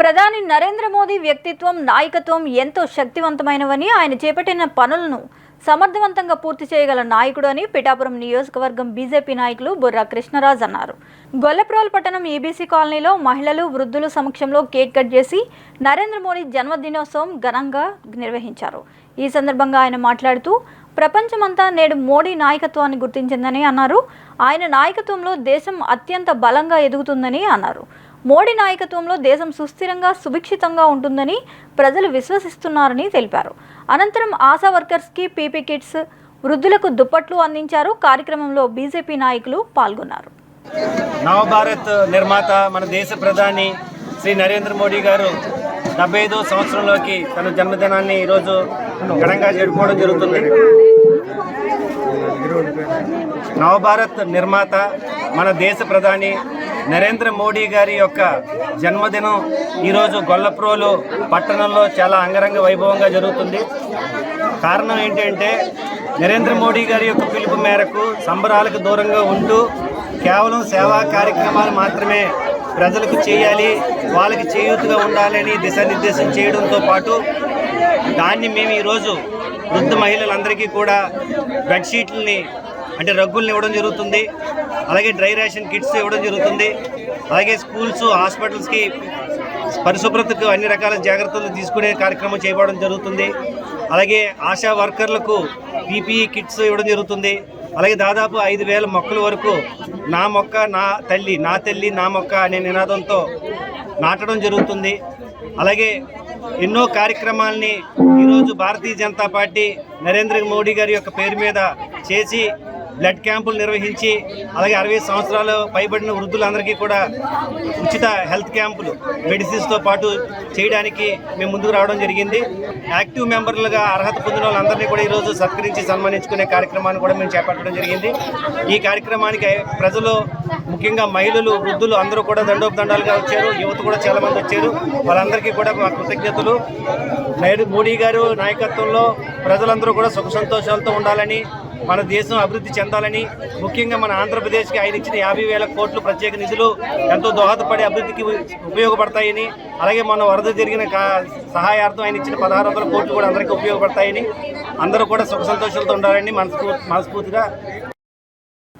ప్రధాని నరేంద్ర మోదీ వ్యక్తిత్వం నాయకత్వం ఎంతో శక్తివంతమైనవని ఆయన చేపట్టిన పనులను సమర్థవంతంగా పూర్తి చేయగల నాయకుడు అని పిఠాపురం నియోజకవర్గం బీజేపీ నాయకులు బుర్రా కృష్ణరాజ్ అన్నారు. గొల్లప్రోల్ పట్టణం ఈబీసీ కాలనీలో మహిళలు వృద్ధులు సమక్షంలో కేక్ కట్ చేసి నరేంద్ర మోడీ జన్మదినోత్సవం ఘనంగా నిర్వహించారు. ఈ సందర్భంగా ఆయన మాట్లాడుతూ ప్రపంచమంతా నేడు మోడీ నాయకత్వాన్ని గుర్తించిందని అన్నారు. ఆయన నాయకత్వంలో దేశం అత్యంత బలంగా ఎదుగుతుందని అన్నారు. మోడీ నాయకత్వంలో దేశం సుస్థిరంగా సుభిక్షితంగా ఉంటుందని ప్రజలు విశ్వసిస్తున్నారని తెలిపారు. అనంతరం ఆశా వర్కర్స్కి పీపీ కిట్స్ వృద్ధులకు దుప్పట్లు అందించారు. కార్యక్రమంలో బీజేపీ నాయకులు పాల్గొన్నారు. నవభారత్ నిర్మాత మన దేశ ప్రధాని శ్రీ నరేంద్ర మోడీ గారు డెబ్బై ఐదో సంవత్సరంలోకి తన జన్మదినాన్ని ఈరోజు ఘనంగా జరుపుకోవడం జరుగుతుంది. నవభారత్ నిర్మాత మన దేశ ప్రధాని నరేంద్ర మోడీ గారి యొక్క జన్మదినం ఈరోజు గొల్లప్రోలు పట్టణంలో చాలా అంగరంగ వైభవంగా జరుగుతుంది. కారణం ఏంటంటే నరేంద్ర మోడీ గారి యొక్క పిలుపు మేరకు సంబరాలకు దూరంగా ఉంటూ కేవలం సేవా కార్యక్రమాలు మాత్రమే ప్రజలకు చేయాలి వాళ్ళకి చేయూతుగా ఉండాలని దిశానిర్దేశం చేయడంతో పాటు దాన్ని మేము ఈరోజు వృద్ధ మహిళలందరికీ కూడా బెడ్షీట్లని అంటే రగ్గుల్ని ఇవ్వడం జరుగుతుంది. అలాగే డ్రై రేషన్ కిట్స్ ఇవ్వడం జరుగుతుంది. అలాగే స్కూల్స్ హాస్పిటల్స్కి పరిశుభ్రతకు అన్ని రకాల జాగ్రత్తలు తీసుకునే కార్యక్రమం చేయబడడం జరుగుతుంది. అలాగే ఆశా వర్కర్లకు పీపీఈ కిట్స్ ఇవ్వడం జరుగుతుంది. అలాగే దాదాపు ఐదు వేల మొక్కల వరకు నా మొక్క నా తల్లి నా తల్లి నా మొక్క అనే నినాదంతో నాటడం జరుగుతుంది. అలాగే ఎన్నో కార్యక్రమాల్ని ఈరోజు భారతీయ జనతా పార్టీ నరేంద్ర మోడీ గారి యొక్క పేరు మీద చేసి బ్లడ్ క్యాంపులు నిర్వహించి అలాగే అరవై సంవత్సరాలు పైబడిన వృద్ధులందరికీ కూడా ఉచిత హెల్త్ క్యాంపులు మెడిసిన్స్తో పాటు చేయడానికి మేము ముందుకు రావడం జరిగింది. యాక్టివ్ మెంబర్లుగా అర్హత పొందిన వాళ్ళందరినీ కూడా ఈరోజు సత్కరించి సన్మానించుకునే కార్యక్రమాన్ని కూడా మేము చేపట్టడం జరిగింది. ఈ కార్యక్రమానికి ప్రజలు ముఖ్యంగా మహిళలు వృద్ధులు అందరూ కూడా దండోపదండాలుగా వచ్చారు. యువత కూడా చాలా మంది వచ్చారు. వాళ్ళందరికీ కూడా మా కృతజ్ఞతలు. నైడు మోడీ గారు నాయకత్వంలో ప్రజలందరూ కూడా సుఖ సంతోషాలతో ఉండాలని మన దేశం అభివృద్ధి చెందాలని ముఖ్యంగా మన ఆంధ్రప్రదేశ్కి ఆయన ఇచ్చిన యాభై వేల కోట్లు ప్రత్యేక నిధులు ఎంతో దోహదపడి అభివృద్ధికి ఉపయోగపడతాయని అలాగే మన వరద జరిగిన కా- సహాయార్థం ఆయన ఇచ్చిన పదహారు వందల కోట్లు కూడా అందరికీ ఉపయోగపడతాయని అందరూ కూడా సుఖ సంతోషాలతో ఉండాలని మనస్ఫూ మనస్ఫూర్తిగా